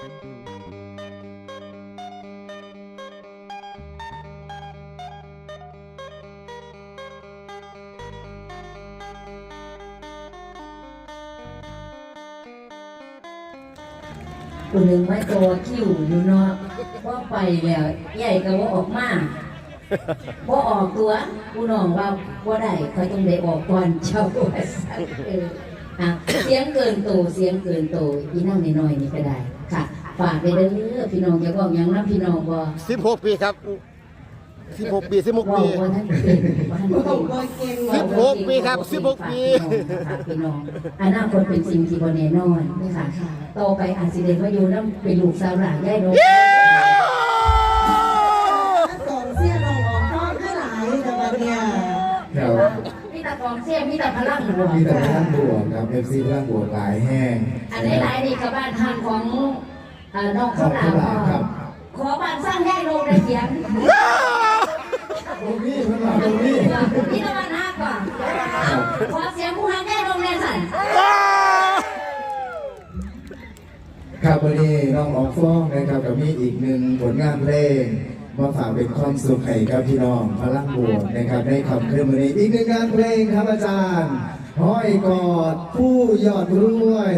กูนึงไว้ตัวคิ้วอยู่เนาะว่าไปแล้วใหญ่ก็ว่าออกมาว่าออกตัวกูน้องว่าว่าได้เขาต้องได้ออกก่อนเจ้าว่าสักเออเสียงเกินโตเสียงเกินโตอีนั่งน้อยนี่ก็ได้ ค่ะฝากไปเด้อพี่น้องอย่าบอกหยังนะพี่น้องบ่สิบหกปีครับสิบหกปีสิบหกว่าปี ว่าท่านเป็นว่าท่านเป็นสิบหกปีครับสิบหกปี พี่น้องอนาคตเป็นสิ่งที่บนแน่นอนนะคะต่อไปอาจสิเดนมาอยู่น้ำเป็นลูกสาวหลานได้เนาะ ครับมีแต่กองเสียมีแต่พลังบวกมีแต่พลังบวกครับเอฟซีพลังบวกหลายแห้งอันนี้หลายนี่กับบ้านทางของเอ่อน้องข้าวหลามพ่อครับขอบ้านสร้างได้ลงได้เสียงตรงนี้พลังตรงนี้นี่ตะวันหน้าก่อนขอเสียงผู้ฮังได้ลงในสันครับวันนี้น้องออกฟ้องนะครับกับมีอีกหนึ่งผลงานเพลง มาฝากเป็นความสุขให้กับพี่น้องพลังบวกนะครับในคำเคืนวันนี้อีกหนึ่งงานเพลงครับอาจารย์ห้อยกอดผู้ยอดรวย